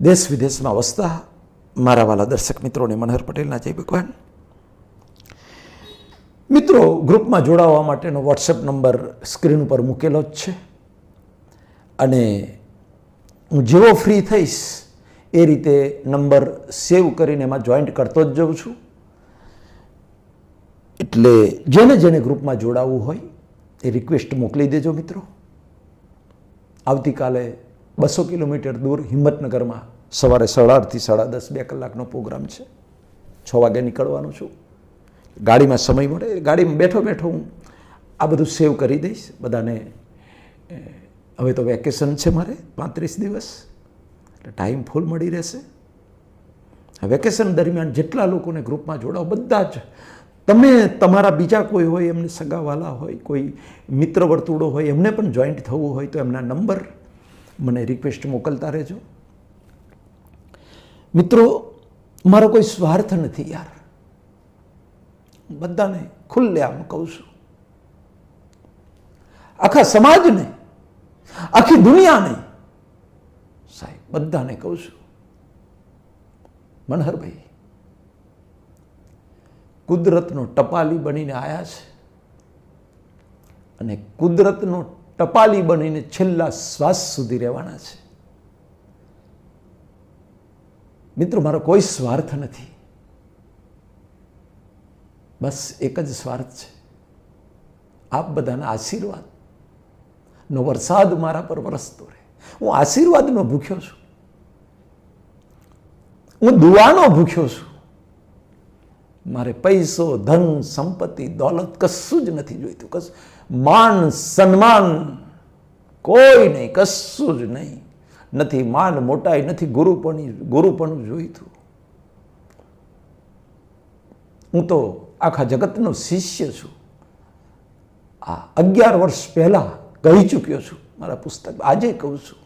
દેશ વિદેશમાં વસતા મારા વાલા દર્શક મિત્રોને મનહર પટેલના જય ભગવાન. મિત્રો, ગ્રુપમાં જોડાવા માટેનો વોટ્સએપ નંબર સ્ક્રીન ઉપર મૂકેલો જ છે. અને હું જેવો ફ્રી થઈશ, એ રીતે નંબર સેવ કરીને એમાં જોઈન્ટ કરતો જ જઉં છું. એટલે જેને જેને ગ્રુપમાં જોડાવવું હોય, એ રિક્વેસ્ટ મોકલી દેજો મિત્રો. આવતીકાલે બસો કિલોમીટર દૂર હિંમતનગરમાં સવારે સાડા આઠથી સાડા દસ બે કલાકનો પ્રોગ્રામ છે. છ વાગે નીકળવાનું છું. ગાડીમાં સમય મળે, ગાડીમાં બેઠો બેઠો હું આ બધું સેવ કરી દઈશ. બધાને હવે તો વેકેશન છે મારે, પાંત્રીસ દિવસ. એટલે ટાઈમ ફૂલ મળી રહેશે. વેકેશન દરમિયાન જેટલા લોકોને ગ્રુપમાં જોડાઓ, બધા જ. તમે, તમારા બીજા કોઈ હોય, એમને સગાવાલા હોય, કોઈ મિત્ર વર્તુળો હોય, એમને પણ જોઈન્ટ થવું હોય તો એમના નંબર મને રિક્વેસ્ટ મોકલતા રહેજો. મિત્રો, મારો કોઈ સ્વાર્થ નથી યાર. બધાને ખુલ્લે આમ કહું છું. આખા સમાજને, આખી દુનિયાને સાહેબ બધાને કહું છું. મનહરભાઈ, કુદરતનો ટપાલી બનીને આવ્યા છે અને કુદરતનો ટપાલી બનીને છેલ્લા શ્વાસ સુધી રહેવાના છે. મિત્રો, મારો કોઈ સ્વાર્થ નથી. બસ એક જ સ્વાર્થ છે. આપ બધાના આશીર્વાદ. નો વરસાદ મારા પર વરસતો રહે. હું આશીર્વાદનો ભૂખ્યો છું. હું દુવાનો ભૂખ્યો છું. મારે પૈસો, ધન, સંપત્તિ, દોલત કશું જ નથી જોઈતું. કશું માન, સન્માન કોઈ નહીં, કશું જ નહીં. નથી માન મોટાઈ, નથી ગુરુપણી ગુરુપણું જોઈતું. હું તો આખા જગતનો શિષ્ય છું. આ અગિયાર વર્ષ પહેલાં કહી ચૂક્યો છું મારા પુસ્તક આજે કહું છું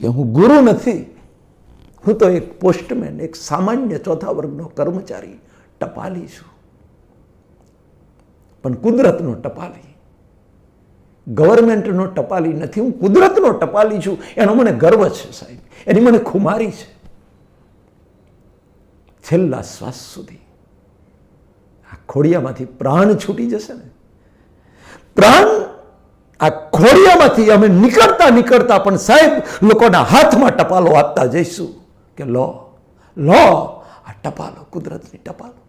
કે હું ગુરુ નથી હું તો એક પોસ્ટમેન, એક સામાન્ય ચોથા વર્ગનો કર્મચારી, ટપાલી છું. પણ કુદરતનો ટપાલી. ગવર્મેન્ટનો ટપાલી નથી, હું કુદરતનો ટપાલી છું. એનો મને ગર્વ છે સાહેબ. એની મને ખુમારી છે. છેલ્લા શ્વાસ સુધી આ ખોડિયામાંથી પ્રાણ છૂટી જશે ને? પ્રાણ આ ખોડિયામાંથી અમે નીકળતા નીકળતા પણ સાહેબ લોકોના હાથમાં ટપાલો આપતા જઈશું. કે લો લો, આ ટપાલો, કુદરતની ટપાલો.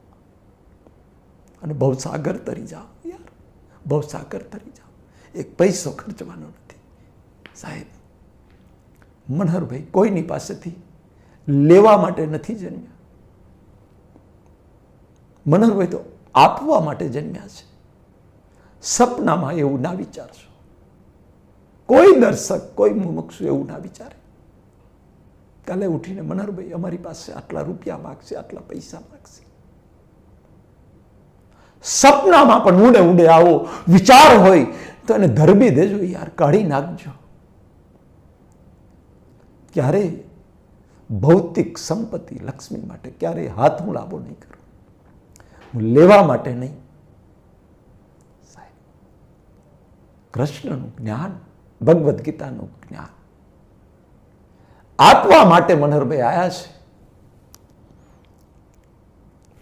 અને બહુ સાગર તરી જાઓ યાર બહુ સાગર તરી જાઓ. એક પૈસો ખર્ચવાનો નથી. સાહેબ, મનહરભાઈ કોઈની પાસેથી લેવા માટે નથી જન્મ્યા? મનહરભાઈ તો આપવા માટે જન્મ્યા છે. સપનામાં એવું ના વિચારશો. કોઈ દર્શક, કોઈ મુમુક્ષુ એવું ના વિચારે. કાલે ઉઠીને મનહરભાઈ અમારી પાસે આટલા રૂપિયા માગશે, આટલા પૈસા માગશે. સપનામાં પણ ઊંડે ઊંડે આવો વિચાર હોય તો એને ધરબી દેજો, યાર, કાઢી નાખજો. ક્યારે ભૌતિક સંપત્તિ લક્ષ્મી માટે ક્યારે હાથ હું લાભો નહીં કરું. હું લેવા માટે નહીં. કૃષ્ણનું જ્ઞાન, ભગવદ્ ગીતાનું જ્ઞાન આપવા માટે મનહરભાઈ આવ્યા છે.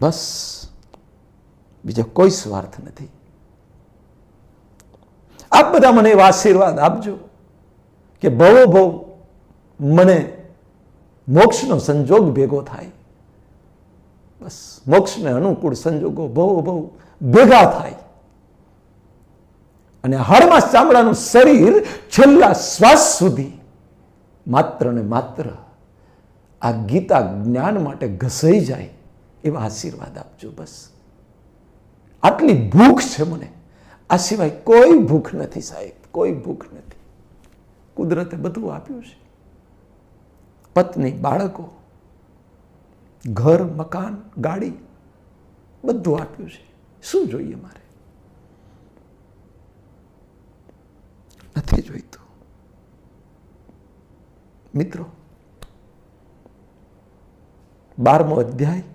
બસ. બીજો કોઈ સ્વાર્થ નથી. આપ બધા મને એવા આશીર્વાદ આપજો કે ભવો ભવ મને મોક્ષનો સંજોગ ભેગો થાય. બસ, મોક્ષને અનુકૂળ સંજોગો ભવો ભવ ભેગા થાય. અને હાડમાં ચામડાનું શરીર છેલ્લા શ્વાસ સુધી માત્ર ને માત્ર આ ગીતા જ્ઞાન માટે ઘસાઈ જાય એવા આશીર્વાદ આપજો બસ. આટલી ભૂખ છે મને. આ સિવાય કોઈ ભૂખ નથી સાહેબ, કોઈ ભૂખ નથી. કુદરતે બધું આપ્યું છે. પત્ની, બાળકો, ઘર, મકાન, ગાડી, બધું આપ્યું છે. શું જોઈએ મારે? નથી જોઈતું. મિત્રો, બારમો અધ્યાય,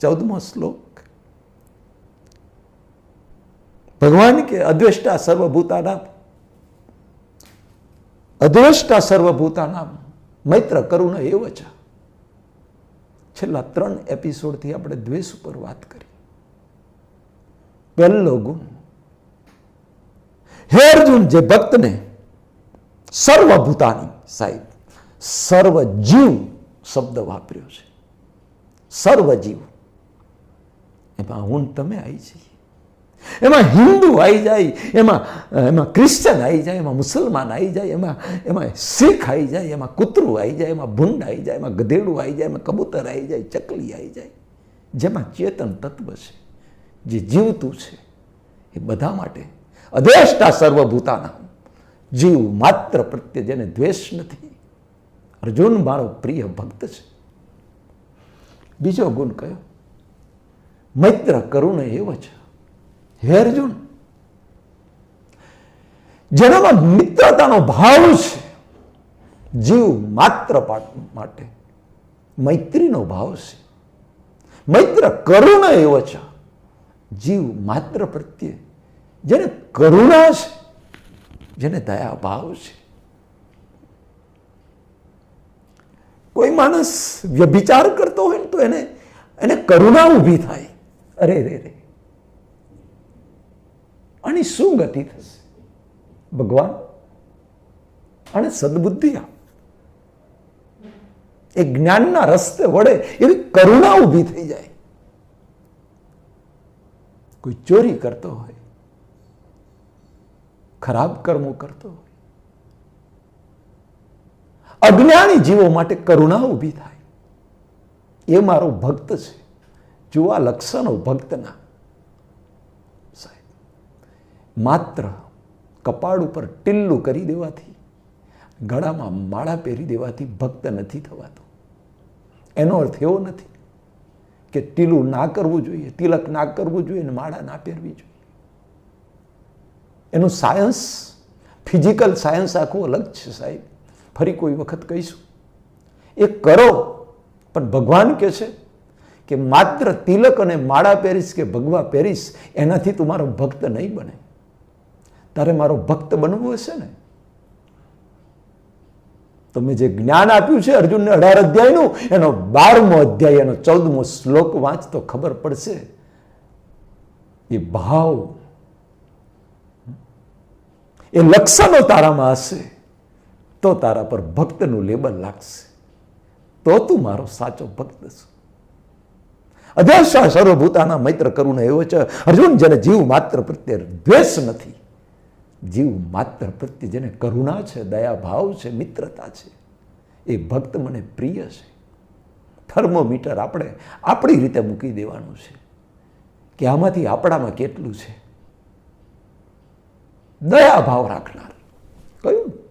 ચૌદમો શ્લોક. ભગવાન કે અદ્વેષ્ટા સર્વભૂતાના અદ્વેષ્ટા સર્વભૂતાના મૈત્ર કરુણ એવો છેલ્લા ત્રણ એપિસોડથી આપણે દ્વેષ ઉપર વાત કરી. પહેલો ગુણ, હે અર્જુન, જે ભક્તને સર્વભૂતાની સાહેબ સર્વ જીવ શબ્દ વાપર્યો છે. સર્વજીવ. એમાં હું તમે આવી જઈએ. એમાં હિન્દુ આવી જાય, એમાં એમાં ક્રિશ્ચન આવી જાય, એમાં મુસલમાન આવી જાય, એમાં એમાં શીખ આવી જાય, એમાં કૂતરું આવી જાય, એમાં ભૂંડ આવી જાય, એમાં ગધેડું આવી જાય, એમાં કબૂતર આવી જાય, ચકલી આવી જાય. જેમાં ચેતન તત્વ છે, જે જીવતું છે, એ બધા માટે અધેષ્ટા સર્વભૂતાના જીવ માત્ર પ્રત્યે જેને દ્વેષ નથી અર્જુન મારો પ્રિય ભક્ત છે. બીજો ગુણ કયો? મૈત્ર કરુણ એવો છે. હે અર્જુન જેનામાં મિત્રતાનો ભાવ છે. જીવ માત્ર માટે મૈત્રીનો ભાવ છે. મૈત્ર કરુણ એવો છે. જીવ માત્ર પ્રત્યે જેને કરુણા છે, જેને દયા ભાવ છે. કોઈ માણસ વ્યભિચાર કરતો હોય ને તો એને એને કરુણા ઊભી થાય. અરે રે રે આની શું ગતિ થશે? ભગવાન, અને સદબુદ્ધિ આપ. એ જ્ઞાનના રસ્તે વડે એવી કરુણા ઊભી થઈ જાય. કોઈ ચોરી કરતો હોય, ખરાબ કર્મો કરતો હોય અજ્ઞાની જીવો માટે કરુણા ઊભી થાય. એ મારો ભક્ત છે. જોવા આ લક્ષણો ભક્તના. સાહેબ, માત્ર કપાળ ઉપર ટીલ્લું કરી દેવાથી, ગળામાં માળા પહેરી દેવાથી ભક્ત નથી થવાતો. એનો અર્થ એવો નથી કે ટીલું ના કરવું જોઈએ, તિલક ના કરવું જોઈએ અને માળા ના પહેરવી જોઈએ. એનું સાયન્સ, ફિઝિકલ સાયન્સ આખું અલગ છે સાહેબ. ફરી કોઈ વખત કહીશું? એ કરો, પણ ભગવાન કહે છે કે માત્ર તિલક અને માળા પહેરીશ કે ભગવા પહેરીશ, એનાથી તું મારો ભક્ત નહીં બને. તારે મારો ભક્ત બનવું હશે ને? તમે જે જ્ઞાન આપ્યું છે અર્જુનને અઢાર અધ્યાયનું, એનો બારમો અધ્યાય, એનો ચૌદમો શ્લોક વાંચતો ખબર પડશે. એ ભાવ. એ લક્ષણો તારામાં હશે. તો તારા પર ભક્તનું લેબલ લાગશે. તો તું મારો સાચો ભક્ત છું. અધ્યાશા સર્વભૂતાના મૈત્ર કરુણ એવો છે, અર્જુન, જેને જીવ માત્ર પ્રત્યે દ્વેષ નથી. જીવ માત્ર પ્રત્યે જેને કરુણા છે દયા ભાવ છે, મિત્રતા છે, એ ભક્ત મને પ્રિય છે. થર્મોમીટર આપણે આપણી રીતે મૂકી દેવાનું છે કે આમાંથી આપણામાં કેટલું છે. દયા ભાવ રાખનાર. કયું?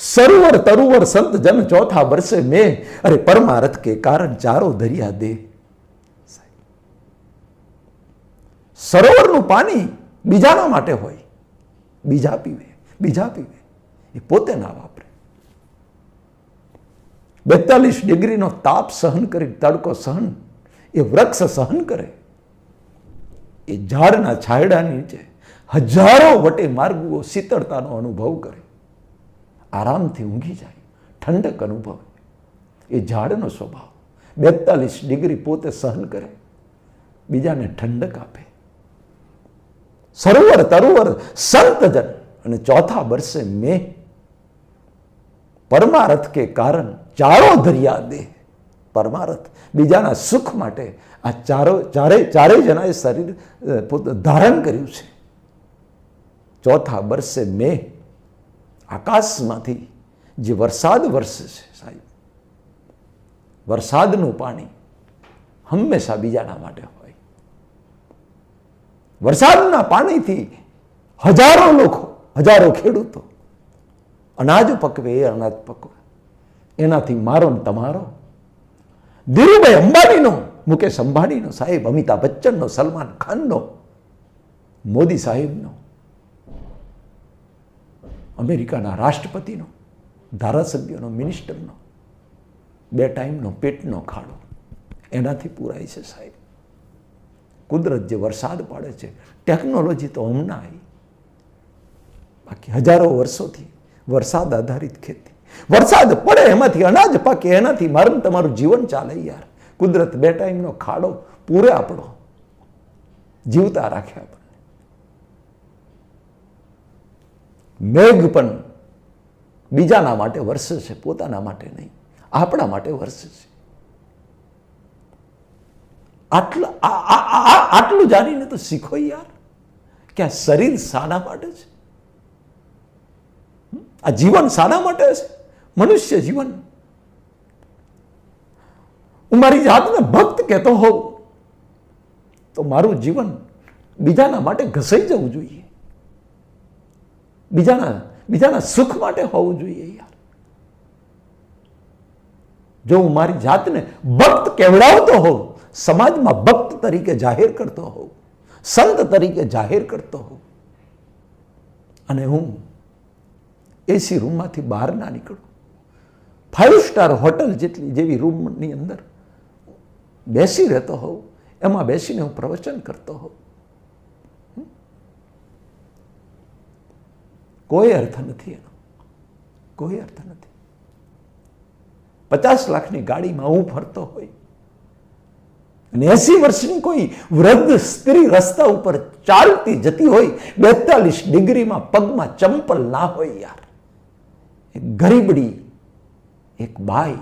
સરોવર તરુવર સંત જન ચોથા વર્ષે મેં અરે પરમારથ કે કારણ ચારો દરિયા દે. સરોવરનું પાણી બીજાના માટે હોય. બીજા પીવે બીજા પીવે. એ પોતે ના વાપરે. બેતાલીસ ડિગ્રીનો તાપ સહન કરી, તડકો સહન, એ વૃક્ષ સહન કરે. એ ઝાડના છાયડા નીચે હજારો વટે માર્ગો શીતળતાનો અનુભવ કરે. આરામથી ઊંઘી જાય. ઠંડક અનુભવે. એ ઝાડનો સ્વભાવ. બેતાલીસ ડિગ્રી પોતે સહન કરે. બીજાને ઠંડક આપે. સરોવર તરોવર સંતજન અને ચોથા વર્ષે મેં પરમારથ કે કારણ ચારો દરિયા દે. પરમારથ બીજાના સુખ માટે આ ચારો ચારે ચારેય જણાએ શરીર ધારણ કર્યું છે. ચોથા વર્ષે મેં આકાશમાંથી જે વરસાદ વરસે છે સાહેબ, વરસાદનું પાણી હંમેશા બીજાના માટે હોય. વરસાદના પાણીથી હજારો લોકો, હજારો ખેડૂતો અનાજ પકવે, એ અનાજ પકવે. એનાથી મારો ને તમારો. ધીરુભાઈ અંબાણીનો, મુકેશ અંબાણીનો સાહેબ, અમિતાભ બચ્ચનનો, સલમાન ખાનનો, મોદી સાહેબનો અમેરિકાના રાષ્ટ્રપતિનો, ધારાસભ્યનો, મિનિસ્ટરનો, બે ટાઈમનો પેટનો ખાડો એનાથી પૂરાય છે સાહેબ. કુદરત જે વરસાદ પાડે છે, ટેકનોલોજી તો હમણાં આવી બાકી હજારો વર્ષોથી વરસાદ આધારિત ખેતી. વરસાદ પડે એમાંથી અનાજ પાકે એનાથી મારું તમારું જીવન ચાલે યાર. કુદરત બે ટાઈમનો ખાડો પૂરે આપણો જીવતા રાખે આપણને મેઘ પણ બીજાના માટે વરસે છે, પોતાના માટે નહીં, આપણા માટે વરસે છે. આટલા આટલું જાણીને તો શીખો યાર, કે આ શરીર શાના માટે છે. આ જીવન શાના માટે છે. મનુષ્ય જીવન. હું મારી જાતને ભક્ત કહેતો હોઉં, તો મારું જીવન બીજાના માટે ઘસાઈ જવું જોઈએ. બીજાના બીજાના સુખ માટે હોવું જોઈએ યાર. જો હું મારી જાતને ભક્ત કેવડાવતો હોઉં, સમાજમાં ભક્ત તરીકે જાહેર કરતો હોઉં, સંત તરીકે જાહેર કરતો હોઉં, અને હું એસી રૂમમાંથી બહાર ના નીકળું ફાઇવ સ્ટાર હોટલ જેટલી જેવી રૂમની અંદર બેસી રહેતો હોઉં, એમાં બેસીને હું પ્રવચન કરતો હોઉં. કોઈ અર્થ નથી એનો. કોઈ અર્થ નથી. પચાસ લાખની ગાડીમાં હું ફરતો હોય અને એસી વર્ષની કોઈ વૃદ્ધ સ્ત્રી રસ્તા ઉપર ચાલતી જતી હોય, બેતાલીસ ડિગ્રીમાં પગમાં ચંપલ ના હોય યાર. એક ગરીબડી, એક બાઈ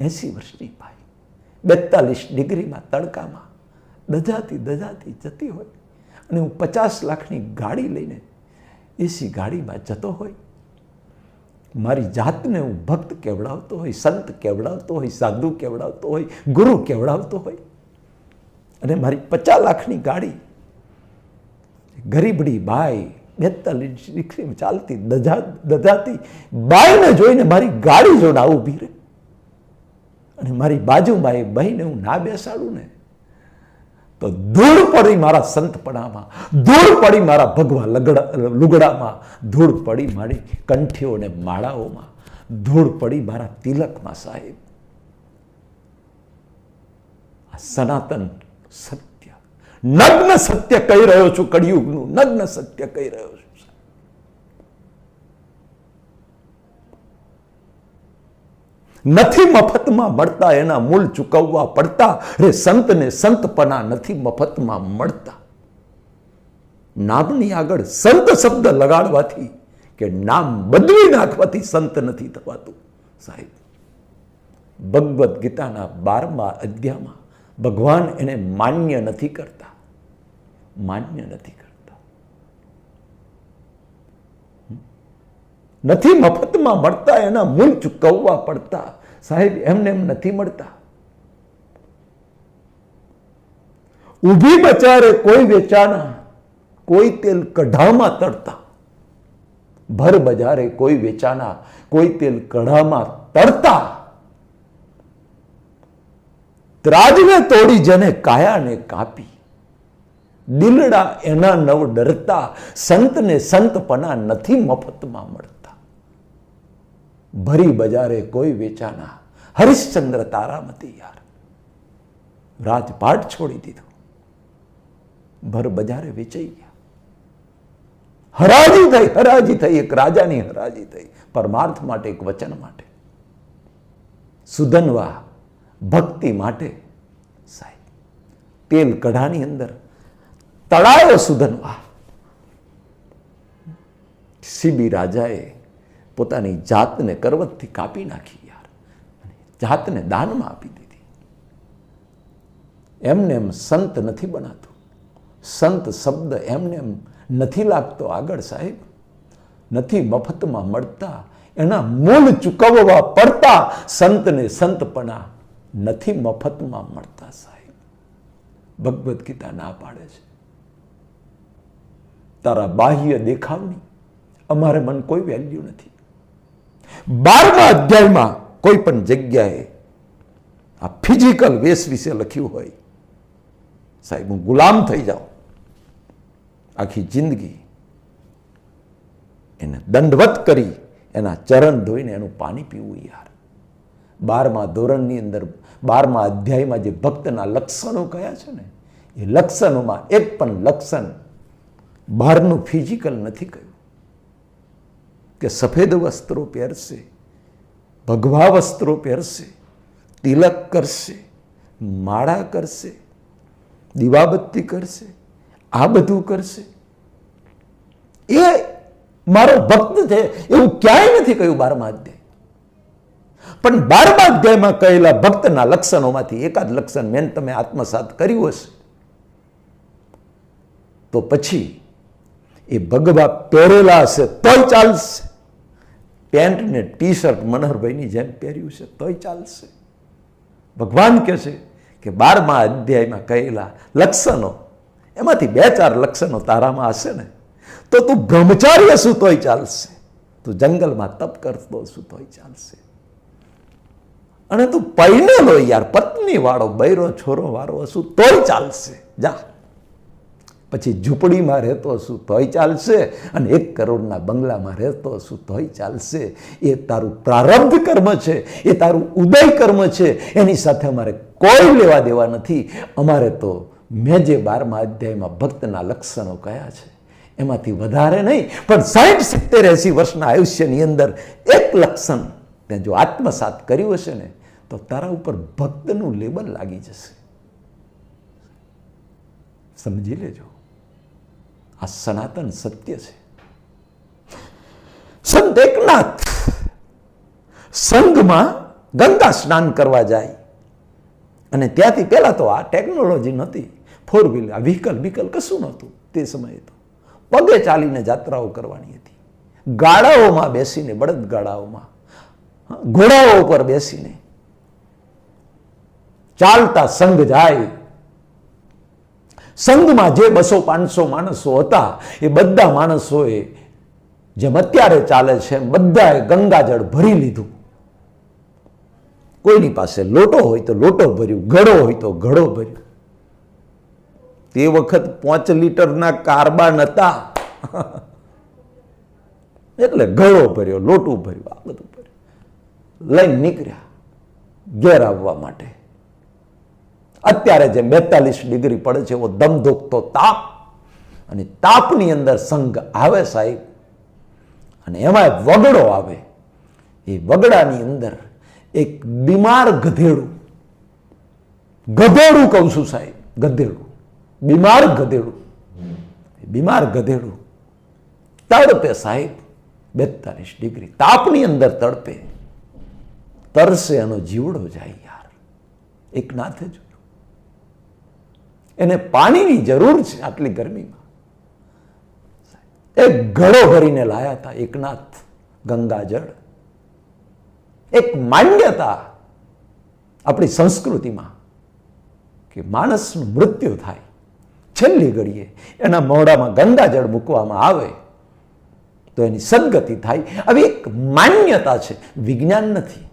એસી વર્ષની બાઈ બેતાલીસ ડિગ્રીમાં તડકામાં દજાતી દજાતી જતી હોય અને હું પચાસ લાખની ગાડી લઈને એસી ગાડીમાં જતો હોય, મારી જાતને હું ભક્ત કેવડાવતો હોય, સંત કેવડાવતો હોય, સાધુ કેવડાવતો હોય, ગુરુ કેવડાવતો હોય, અને મારી પચાસ લાખની ગાડી, ગરીબડી બાઈ, બેતાલીસ ડિગ્રીમાં ચાલતી દજાતી બાઈને જોઈને મારી ગાડી જોડે ઊભી રહે અને મારી બાજુમાં એ બહીને હું ના બેસાડું ને તો ધૂળ પડી મારા સંતપણામાં, ધૂળ પડી મારા ભગવા લગડા, લુગડામાં, ધૂળ પડી મારી કંઠીઓ અને માળાઓમાં, ધૂળ પડી મારા તિલકમાં સાહેબ. આ સનાતન સત્ય, નગ્ન સત્ય કહી રહ્યો છું કળિયુગનું, નગ્ન સત્ય કહી રહ્યો છું. નથી મફતમાં મળતા, એના મૂળ ચૂકવવા પડતા. રે સંતને સંતપના નથી મફતમાં મળતા. નામની આગળ સંત શબ્દ લગાડવાથી કે નામ બદલી નાખવાથી સંત નથી થવાતું. સાહેબ, ભગવદ્ ગીતાના બારમા અધ્યામાં ભગવાન એને માન્ય નથી કરતા. માન્ય નથી કરતા. નથી, મફતમાં મળતા, એના મૂળ ચૂકવવા પડતા. સાહેબ, એમને એમ નથી મળતા. ઊભી બચારે કોઈ વેચાના કોઈ તેલ કઢામાં તળતા. ભર બજારે કોઈ વેચાના કોઈ તેલ કઢામાં તરતા ત્રાજને તોડી જેને કાયાને કાપી. દિલડા એના નવ ડરતા, સંતને સંતપના નથી મફતમાં મળતા. ભરી બજારે કોઈ વેચાના. હરિશ્ચંદ્ર તારામતી યાર. રાજપાટ છોડી દીધો. ભર બજારે વેચાઈ હરાજી થઈ હરાજી થઈ, એક રાજાની હરાજી થઈ. પરમાર્થ માટે, એક વચન માટે. સુધનવા ભક્તિ માટે સાહેબ. તેલ કઢાની અંદર તળાયો સુધનવા. સીબી રાજાએ પોતાની જાતને કરવતથી કાપી નાખી યાર. જાતને દાનમાં આપી દીધી. એમને એમ સંત નથી બનાતું. સંત શબ્દ એમને એમ નથી લાગતો આગળ સાહેબ. નથી મફતમાં મળતા. એના મૂળ ચૂકવવા પડતા સંતને સંતપણા નથી મફતમાં મળતા સાહેબ. ભગવદ્ ગીતા ના પાડે છે. તારા બાહ્ય દેખાવની અમારે મન કોઈ વેલ્યુ નથી. બારમા અધ્યાયમાં કોઈ પણ જગ્યાએ આ ફિઝિકલ વેશ વિશે લખ્યું હોય, સાહેબ, હું ગુલામ થઈ જાઉં. આખી જિંદગી એને દંડવત કરી એના ચરણ ધોઈને એનું પાણી પીવું યાર. બારમા ધોરણની અંદર, બારમા અધ્યાયમાં જે ભક્તના લક્ષણો કયા છે ને, એ લક્ષણોમાં એક પણ લક્ષણ બહારનું ફિઝિકલ નથી કહ્યું. કે સફેદ વસ્ત્રો પહેરશે, ભગવા વસ્ત્રો પહેરશે, તિલક કરશે, માળા કરશે, દીવાબત્તી કરશે, આ બધું કરશે. એ મારો ભક્ત છે, એવું ક્યાંય નથી કહ્યું બારમા અધ્યાય. પણ બારમા અધ્યાયમાં કહેલા ભક્તના લક્ષણોમાંથી એકાદ લક્ષણ મેન તમે આત્મસાત કર્યું હશે. તો પછી એ ભગવા પહેરેલા હશે, તોય ચાલશે. પેન્ટ ને ટી શર્ટ મનહરભાઈની જેમ પહેર્યું છે, તોય ચાલશે. ભગવાન કહે છે કે બારમા અધ્યાયમાં કહેલા લક્ષણો, એમાંથી બે ચાર લક્ષણો તારામાં હશે ને, તો તું બ્રહ્મચાર્ય શું તોય ચાલશે. તું જંગલમાં તપ કરતો હશું તોય ચાલશે. અને તું પૈણેલો યાર પત્ની વાળો બૈરો, છોરો વાળો હશું તોય ચાલશે. જા. પછી ઝૂંપડીમાં રહેતો શું તોય ચાલશે. અને એક કરોડના બંગલામાં રહેતો હશું તોય ચાલશે. એ તારું પ્રારબ્ધ કર્મ છે, એ તારું ઉદય કર્મ છે. એની સાથે અમારે કોઈ લેવા દેવા નથી. અમારે તો મેં જે બારમા અધ્યાયમાં ભક્તના લક્ષણો કયા છે, એમાંથી વધારે નહીં. પણ સાઠ સિત્તેર એસી વર્ષના આયુષ્યની અંદર એક લક્ષણ તે જો આત્મસાત કર્યું હશે ને, તો તારા ઉપર ભક્તનું લેબલ લાગી જશે. સમજી લેજો. આ સનાતન સત્ય છે. સંત એકનાથ સંઘમાં ગંગા સ્નાન કરવા જાય. અને ત્યાંથી પહેલા તો આ ટેકનોલોજી નહોતી. ફોર વ્હીલર વ્હીકલ વ્હીકલ કશું નહોતું તે સમયે તો. પગે ચાલીને જાત્રાઓ કરવાની હતી. ગાડાઓમાં બેસીને બળદ ગાડાઓમાં ઘોડાઓ ઉપર બેસીને ચાલતા સંઘ જાય. સંઘમાં જે બસો પાંચસો માણસો હતા, એ બધા માણસોએ જેમ અત્યારે ચાલે છે બધાએ ગંગાજળ ભરી લીધું. કોઈની પાસે લોટો હોય તો લોટો ભર્યું, ઘડો હોય તો ઘડો ભર્યો. તે વખત પાંચ લીટરના કાર્બન હતા. એટલે ઘડો ભર્યો, લોટું ભર્યું, આ બધું ભર્યું. લઈને નીકળ્યા ઘેર આવવા માટે. અત્યારે જે બેતાલીસ ડિગ્રી પડે છે, એવો દમધોકતો તાપ અને તાપની અંદર સંઘ આવે સાહેબ. અને એમાં વગડો આવે. એ વગડાની અંદર એક બીમાર ગધેડું ગધેડું કહું છું સાહેબ, ગધેડું, બીમાર ગધેડું બીમાર ગધેડું તડપે સાહેબ બેતાલીસ ડિગ્રી. તાપની અંદર તડપે, તરસે એનો જીવડો જાય યાર. એક નાથે જોયું એને પાણીની જરૂર છે આટલી ગરમીમાં. એક ઘડો ભરીને લાયા હતા એકનાથ ગંગાજળ. એક માન્યતા આપણી સંસ્કૃતિમાં કે માણસનું મૃત્યુ થાય. છેલ્લી ઘડીએ એના મોઢામાં ગંગાજળ મૂકવામાં આવે તો એની સદગતિ થાય. આવી એક માન્યતા છે. વિજ્ઞાન નથી.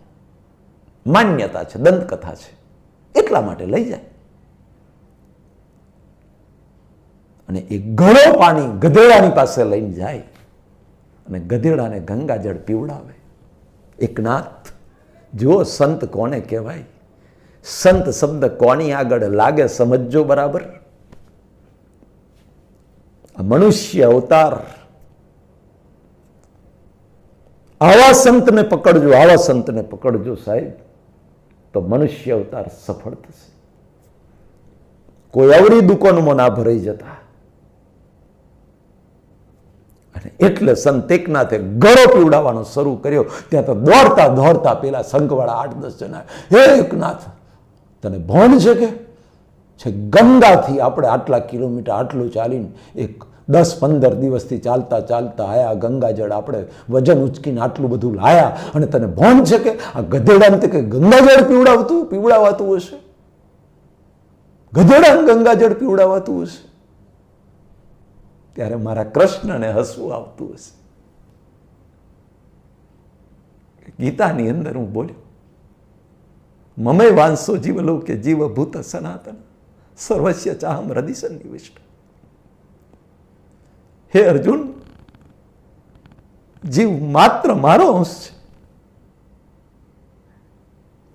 માન્યતા છે. દંતકથા છે. એટલા માટે લઈ જાય. અને એ ઘણો પાણી ગધેડાની પાસે લઈને જાય અને ગધેડાને ગંગાજળ પીવડાવે. એકનાથ, જુઓ સંત કોને કહેવાય? સંત શબ્દ કોની આગળ લાગે સમજજો બરાબર? મનુષ્ય અવતાર. આવા સંતને પકડજો, આવા સંતને પકડજો સાહેબ, તો મનુષ્ય અવતાર સફળ થશે. કોઈ અવળી દુકાનમાં ના ભરાઈ જતા અને એટલે સંત એકનાથે ગળો પીવડાવવાનો શરૂ કર્યો. ત્યાં તો દોડતા દોડતા પેલા સંઘવાળા આઠ દસ જણા, હે એકનાથ, તને ભણ છે કે? છે ગંગાથી આપણે આટલા કિલોમીટર આટલું ચાલીને એક દસ પંદર દિવસથી ચાલતા ચાલતા આયા ગંગાજળ આપણે વજન ઉચકીને આટલું બધું લાયા. અને તને ભણ છે કે? આ ગધેડાને તે કંઈ ગંગાજળ પીવડાવતું, પીવડાવાતું હશે? ગધેડાને ગંગાજળ પીવડાવાતું હશે? ત્યારે મારા કૃષ્ણને હસવું આવતું હશે. ગીતાની અંદર હું બોલ્યો, મમે વાંસો જીવલો કે જીવ ભૂત સનાતન, સર્વસ્ય ચાહમ હૃદય નિવિષ્ટ હે અર્જુન, જીવ માત્ર મારો અંશ છે.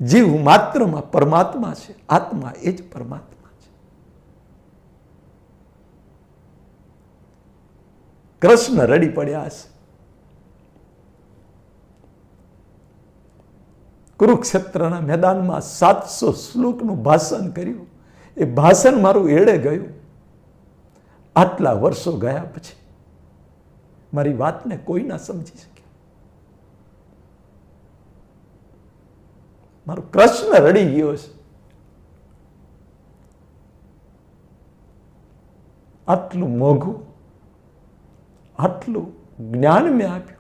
જીવ માત્રમાં પરમાત્મા છે, આત્મા એ જ પરમાત્મા. કૃષ્ણ રડી પડ્યા છે કુરુક્ષેત્રના મેદાનમાં સાતસો શ્લોકનું ભાષણ કર્યું એ ભાષણ મારું એડે ગયું આટલા વર્ષો ગયા પછી મારી વાતને કોઈ ના સમજી શક્યા મારો કૃષ્ણ રડી ગયો છે આટલું મોઘું આટલું જ્ઞાન મેં આપ્યું.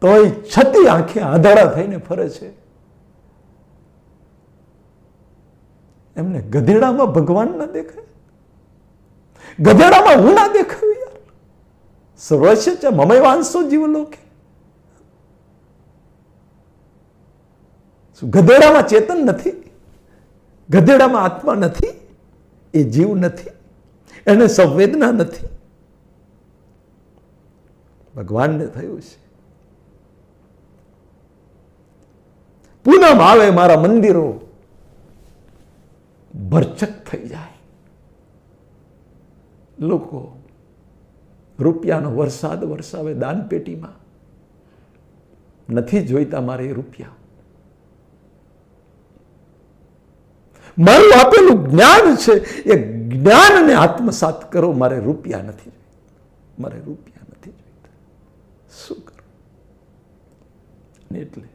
તોય છતી આંખે આધાડા થઈને ફરે છે. એમને ગધેડામાં ભગવાન ના દેખાય. ગધેડામાં હું ના દેખાયું યાર. સર્વસ્ય છે મમય વાંસો જીવલોકે ગધેડામાં ચેતન નથી? ગધેડામાં આત્મા નથી? એ જીવ નથી? એને સંવેદના નથી? ભગવાનને થયું છે. પૂનમ આવે મારા મંદિરો, ભરચક થઈ જાય. લોકો રૂપિયાનો વરસાદ વરસાવે દાનપેટીમાં. નથી જોઈતા મારે રૂપિયા. મારું આપેલું જ્ઞાન છે, એ જ્ઞાનને આત્મસાત કરો, મારે રૂપિયા નથી. મારે રૂપિયા શું કરું એટલે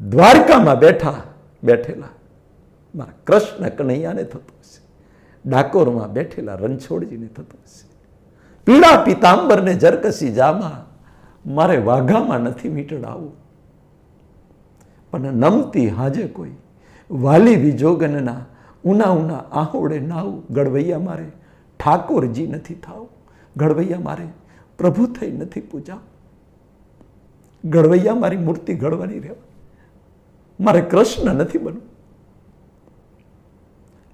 દ્વારકામાં બેઠા, બેઠેલા. મારા કૃષ્ણ કનૈયાને થતું હશે. ડાકોરમાં બેઠેલા રણછોડજીને થતું હશે. પીળા પિતાંબરને જરકસી જામાં મારે વાઘામાં નથી મીટડાવું પણ નમતી હાજે કોઈ વાલી વિજોગનના ઉના ઉના આહોડે નાવું ગળવૈયા મારે ઠાકોરજી નથી થાવ. ગળવૈયા મારે. પ્રભુ થઈ નથી પૂજા. ઘડવૈયા મારી મૂર્તિ ઘડવાની રહેવા. મારે કૃષ્ણ નથી બનવું.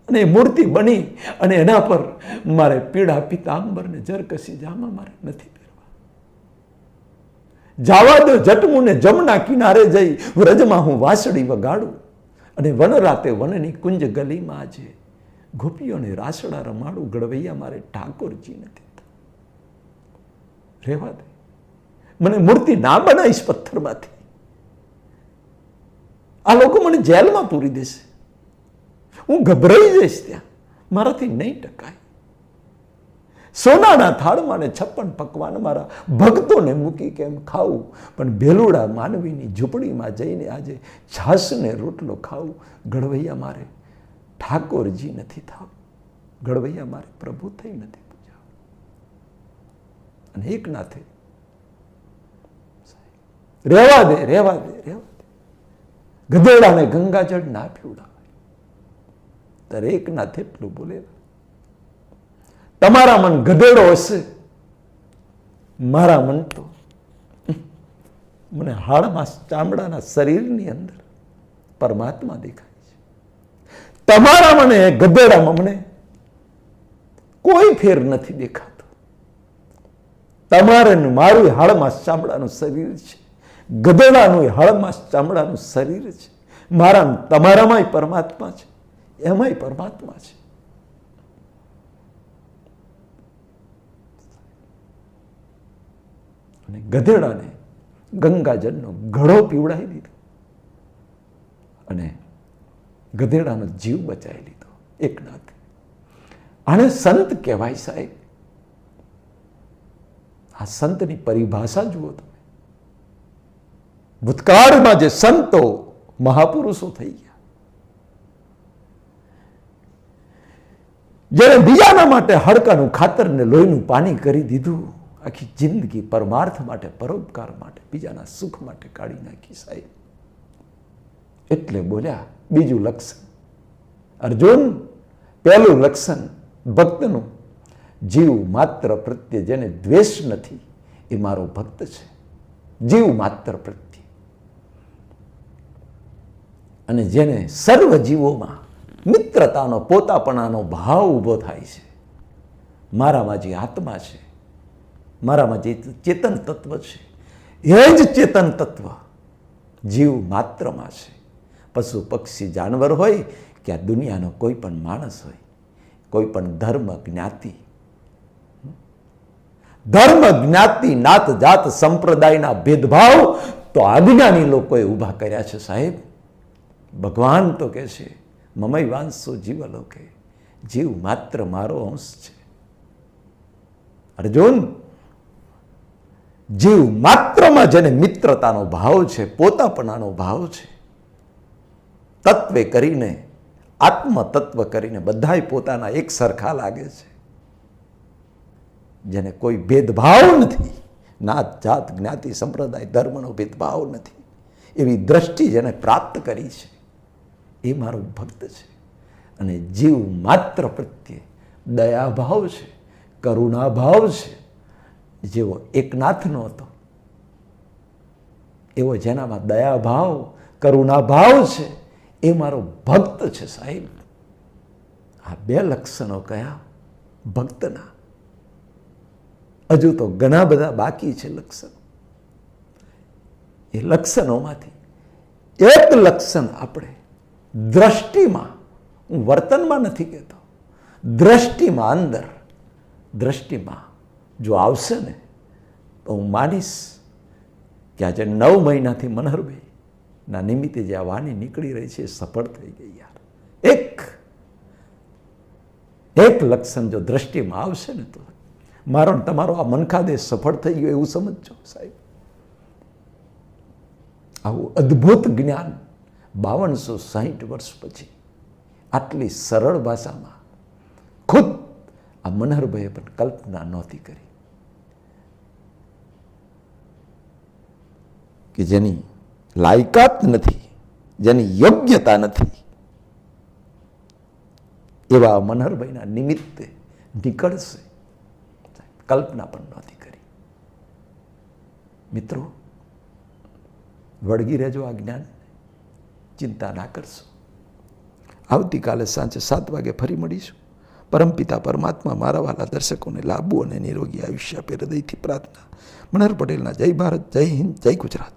અને મૂર્તિ બની અને એના પર મારે પીડા પિતાંબરને જરકસી જામા મારે નથી પહેરવા. જાવા દો જટમુને જમના કિનારે જઈ વ્રજમાં હું વાસળી વગાડું અને વન રાતે વનની કુંજ ગલીમાં આજે ગોપીઓને રાસડા રમાડું ગળવૈયા મારે ઠાકોરજી નથી રહેવા દે મને મૂર્તિ ના બનાવીશ પથ્થરમાંથી. આ લોકો મને જેલમાં પૂરી દેશે. હું ગભરાઈ જઈશ ત્યાં. મારાથી નહીં ટકાય. સોનાના થાળમાં ને છપ્પન પકવાન મારા ભક્તોને મૂકી કેમ ખાવું? પણ ભેલુડા માનવીની ઝૂંપડીમાં જઈને આજે છાસને રોટલો ખાવું. ગળવૈયા મારે ઠાકોરજી નથી થાવ. ગળવૈયા મારે પ્રભુ થઈ નથી અને એકનાથે રહેવા દે રહેવા દે રહેવા દે. ગધેડાને ગંગાજળ ના પીવડાવાય નાથે એટલું બોલે. તમારા મન ગધેડો હશે, મારા મન તો. મને હાડમાં ચામડાના શરીરની અંદર પરમાત્મા દેખાય છે. તમારા મને ગધેડામાં મને કોઈ ફેર નથી દેખાતો. તમારે મારું હાડમાં ચામડાનું શરીર છે. ગધેડાનું હાડમાં ચામડાનું શરીર છે. મારા તમારામાંય પરમાત્મા છે. એમાંય પરમાત્મા છે. અને ગધેડાને ગંગાજળનો ઘડો પીવડાવી દીધો. અને ગધેડાનો જીવ બચાવી લીધો. એકનાથ. આને સંત કહેવાય સાહેબ. આ સંતની પરિભાષા જુઓ તમે. ભૂતકાળમાં જે સંતો, મહાપુરુષો થઈ ગયા. જેને બીજાના માટે હડકાનું ખાતર ને લોહીનું પાણી કરી દીધું, આખી જિંદગી પરમાર્થ માટે, પરોપકાર માટે, બીજાના સુખ માટે કાઢી નાખી સાહેબ. એટલે બોલ્યા, બીજું લક્ષણ. અર્જુન, પહેલું લક્ષણ ભક્તનું જીવ માત્ર પ્રત્યે જેને દ્વેષ નથી, એ મારો ભક્ત છે. જીવ માત્ર પ્રત્યે. અને જેને સર્વ જીવોમાં મિત્રતાનો, પોતાપણાનો ભાવ ઊભો થાય છે. મારામાં જે આત્મા છે, મારામાં જે ચેતન તત્વ છે, એ જ ચેતન તત્વ જીવ માત્રમાં છે. પશુ પક્ષી જાનવર હોય કે આ દુનિયાનો કોઈ પણ માણસ હોય, કોઈ પણ ધર્મ જ્ઞાતિ ધર્મ, જ્ઞાતિ, નાત, જાત, સંપ્રદાયના ભેદભાવ તો આજ્ઞાની લોકોએ ઊભા કર્યા છે સાહેબ. ભગવાન તો કહે છે, મમય વાંસો જીવ લોકે જીવ માત્ર મારો અંશ છે. અર્જુન, જીવ માત્રમાં જેને મિત્રતાનો ભાવ છે, પોતાપણાનો ભાવ છે, તત્વે કરીને, આત્મતત્વ કરીને બધાય પોતાના એક સરખા લાગે છે. જેને કોઈ ભેદભાવ નથી. નાત જાત, જ્ઞાતિ, સંપ્રદાય, ધર્મનો ભેદભાવ નથી. એવી દ્રષ્ટિ જેને પ્રાપ્ત કરી છે, એ મારો ભક્ત છે. અને જીવ માત્ર પ્રત્યે દયાભાવ છે, કરુણાભાવ છે. જેવો એકનાથનો હતો, એવો જેનામાં દયાભાવ, કરુણાભાવ છે, એ મારો ભક્ત છે સાહેબ. આ બે લક્ષણો કયા ભક્તના. હજુ તો ઘણા બધા બાકી છે લક્ષણો. એ લક્ષણોમાંથી એક લક્ષણ આપણે દ્રષ્ટિમાં હું વર્તનમાં નથી કહેતો. દ્રષ્ટિમાં અંદર, દ્રષ્ટિમાં જો આવશે ને, તો હું માનીશ કે આજે નવ મહિનાથી મનહરભાઈ ના નિમિત્તે જે આ વાણી નીકળી રહી છે એ સફળ થઈ ગઈ યાર. એક એક લક્ષણ જો દ્રષ્ટિમાં આવશે ને તો મારો તમારો આ મનખાદેશ સફળ થઈ ગયો એવું સમજજો સાહેબ. આવું અદ્ભુત જ્ઞાન બાવનસો સાહીઠ વર્ષ પછી આટલી સરળ ભાષામાં ખુદ આ મનહરભાઈએ પણ કલ્પના નહોતી કરી કે જેની લાયકાત નથી, જેની યોગ્યતા નથી એવા મનહરભાઈના નિમિત્તે નીકળશે કલ્પના પણ નહોતી કરી. મિત્રો, વળગી રહેજો આ જ્ઞાન. ચિંતા ના કરશો. આવતીકાલે સાંજે સાત વાગે ફરી મળીશું. પરમપિતા પરમાત્મા મારા વાલા દર્શકોને લાંબુ અને નિરોગી આયુષ્ય આપે હૃદયથી પ્રાર્થના. મનહર પટેલના જય ભારત, જય હિન્દ, જય ગુજરાત.